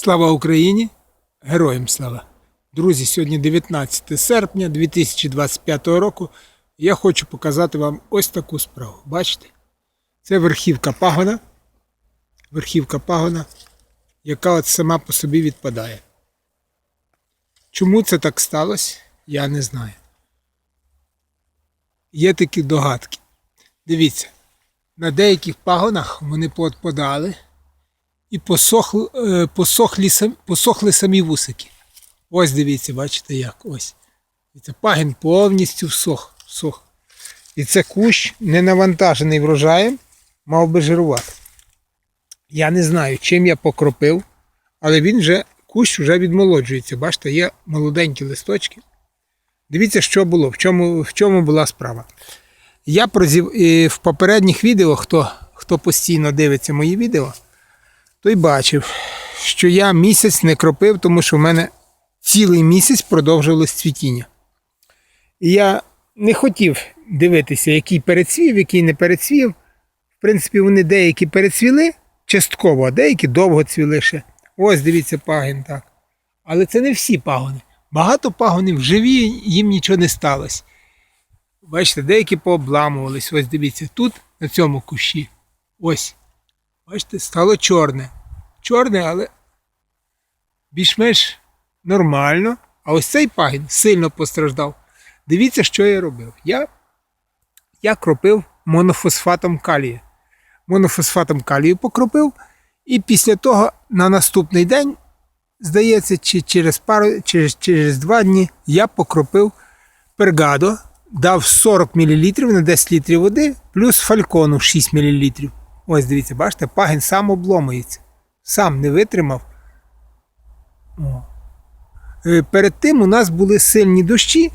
Слава Україні! Героям слава! Друзі, сьогодні 19 серпня 2025 року. Я хочу показати вам ось таку справу. Бачите? Це верхівка пагона. Верхівка пагона, яка от сама по собі відпадає. Чому це так сталося, я не знаю. Є такі догадки. Дивіться, на деяких пагонах вони поотпадали і посохли, е, посохли, посохли самі вусики. Ось дивіться, бачите як? Ось. Це пагін повністю всох. всох. І це кущ не навантажений врожаєм, мав би жирувати. Я не знаю, чим я покропив, але він вже, кущ вже відмолоджується. Бачите, є молоденькі листочки. Дивіться, що було, в чому, в чому була справа. Я прозів, в попередніх відео, хто, хто постійно дивиться мої відео, той бачив, що я місяць не кропив, тому що в мене цілий місяць продовжувалось цвітіння. І я не хотів дивитися, який перецвів, який не перецвів. В принципі, вони деякі перецвіли частково, а деякі довго цвіли ще. Ось дивіться пагін так. Але це не всі пагони. Багато пагонів живі, їм нічого не сталося. Бачите, деякі пообламувались. Ось дивіться, тут, на цьому кущі. Ось. Бачите, стало чорне. Чорне, але більш-менш нормально. А ось цей пагін сильно постраждав. Дивіться, що я робив. Я, я кропив монофосфатом калію. Монофосфатом калію покропив, і після того на наступний день, здається, чи через пару, через, через два дні я покропив пергадо, дав 40 мл на 10 літрів води, плюс фалькону 6 мл. Ось дивіться, бачите, пагін сам обломується. Сам не витримав. О. Е, Перед тим у нас були сильні дощі,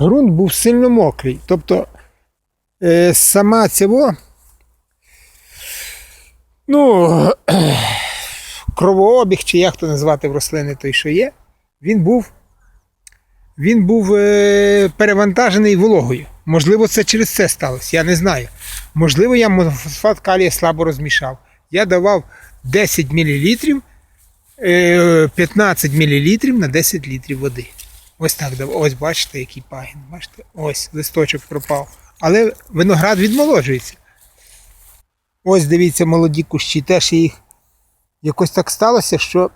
ґрунт був сильно мокрий. Тобто е, сама цього, ну, кровообіг, чи як то назвати в рослини той, що є, він був, він був е, перевантажений вологою. Можливо, це через це сталося, я не знаю. Можливо, я монофосфат калія слабо розмішав. Я давав 10 мл, е, 15 мл на 10 літрів води. Ось так давав. Ось бачите, який пагін. Бачите? Ось листочок пропав. Але виноград відмолоджується. Ось дивіться, молоді кущі. Теж їх якось так сталося, що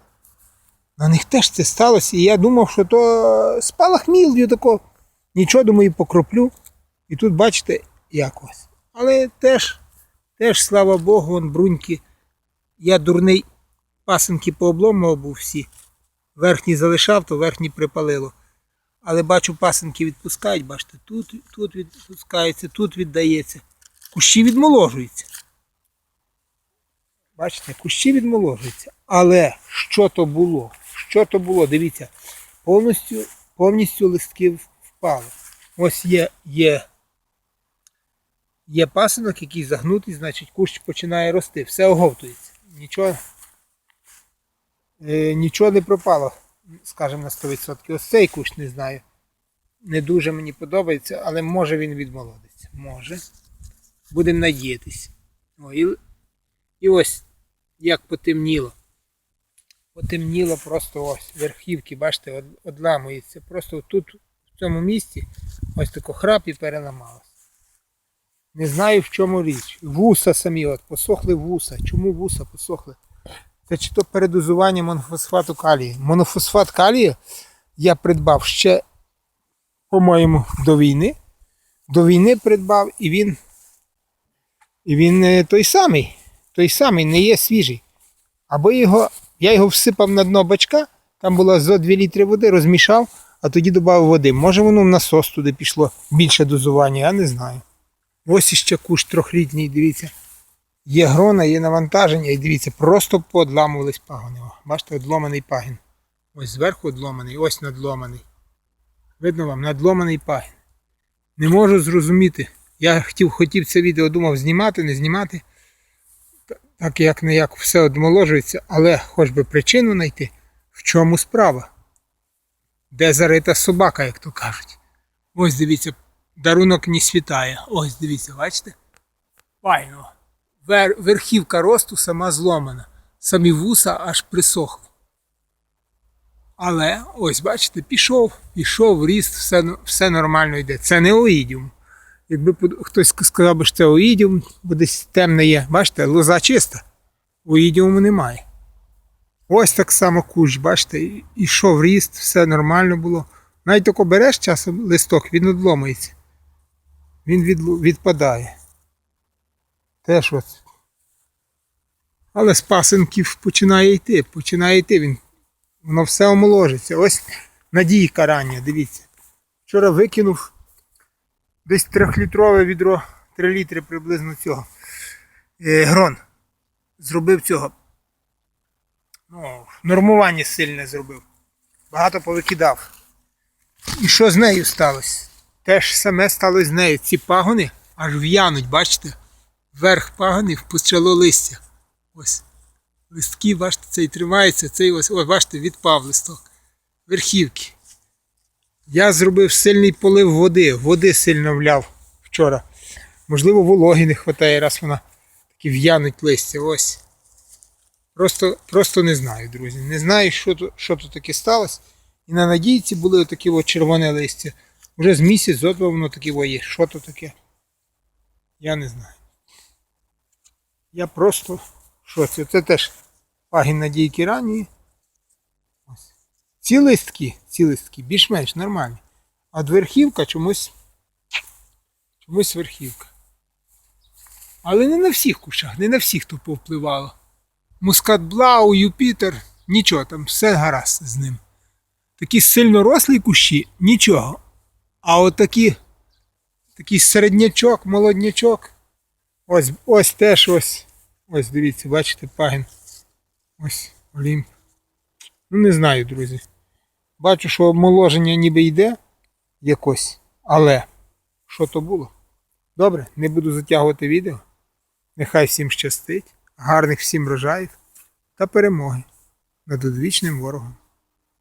на них теж це сталося. І я думав, що то спалах мілдю такого. Нічого, думаю, покроплю. І тут бачите, як ось. Але теж, теж, слава Богу, вон бруньки. Я дурний пасенки пообломував був всі. Верхній залишав, то верхній припалило. Але бачу, пасенки відпускають, бачите, тут, тут відпускається, тут віддається. Кущі відмоложуються. Бачите, кущі відмоложуються. Але що то було? Що то було? Дивіться, повністю, повністю листки впали. Ось є, є, є пасинок, який загнутий, значить кущ починає рости. Все оговтується. Нічого, е, нічого не пропало, скажімо, на 100%. Ось цей кущ не знаю. Не дуже мені подобається, але може він відмолодиться. Може. Будемо надіятися. О, і, і ось як потемніло. Потемніло просто ось. Верхівки, бачите, одламується. Просто тут, в цьому місці, ось тако храп і переламалось. Не знаю в чому річ. Вуса самі, от, посохли вуса. Чому вуса посохли? Це чи то передозування монофосфату калію. Монофосфат калію я придбав ще, по-моєму, до війни. До війни придбав і він. І він е, той самий. Той самий, не є свіжий. Або його, я його всипав на дно бачка, там було зо 2 літри води, розмішав, а тоді додав води. Може воно в насос туди пішло більше дозування, я не знаю. Ось іще кущ трьохлітній, дивіться. Є грона, є навантаження, і дивіться, просто поодламувались пагони. О, Бачите, одломаний пагін. Ось зверху одломаний, ось надломаний. Видно вам, надломаний пагін. Не можу зрозуміти. Я хотів, хотів це відео думав знімати, не знімати. Так як не як все одмоложується, але хоч би причину знайти, в чому справа. Де зарита собака, як то кажуть. Ось дивіться, дарунок не світає. Ось дивіться, бачите? Файно. Вер, верхівка росту сама зломана. Самі вуса аж присохли. Але ось бачите, пішов, пішов, ріст, все, все нормально йде. Це не оїдіум. Якби хтось сказав що це оїдіум, бо десь темне є. Бачите, лоза чиста. Оїдіуму немає. Ось так само кущ, бачите, ішов ріст, все нормально було. Навіть тако береш часом листок, він відломується. Він відлу- відпадає. Теж от. Але з пасинків починає йти, починає йти. Він, воно все омоложиться. Ось надійка рання, дивіться. Вчора викинув десь трьохлітрове відро, 3 літри приблизно цього. Е, грон. Зробив цього. Ну, нормування сильне зробив. Багато повикидав. І що з нею сталося? Те ж саме сталося з нею. Ці пагони аж в'януть, бачите? Верх пагонів почало листя. Ось. Листки, бачите, цей тримається, цей ось, ось, бачите, відпав листок. Верхівки. Я зробив сильний полив води. Води сильно вляв вчора. Можливо, вологи не вистачає, раз вона такі в'януть листя. Ось. Просто, просто не знаю, друзі. Не знаю, що тут, що таке сталося. І на надійці були такі от червоне листя. Вже з місяць от воно таке о є. Що то таке? Я не знаю. Я просто в шоці. Це теж пагін надійки ранньої. Ось. Ці листки, ці листки більш-менш нормальні. А верхівка чомусь. Чомусь верхівка. Але не на всіх кущах, не на всіх то повпливало. Мускат Блау, Юпітер, нічого, там все гаразд з ним. Такі сильно рослі кущі нічого. А от такий середнячок, молоднячок. Ось, ось теж ось. Ось дивіться, бачите, пагін. Ось Олімп. Ну не знаю, друзі. Бачу, що омоложення ніби йде якось, але що то було? Добре, не буду затягувати відео. Нехай всім щастить, гарних всім врожаїв та перемоги над одвічним ворогом.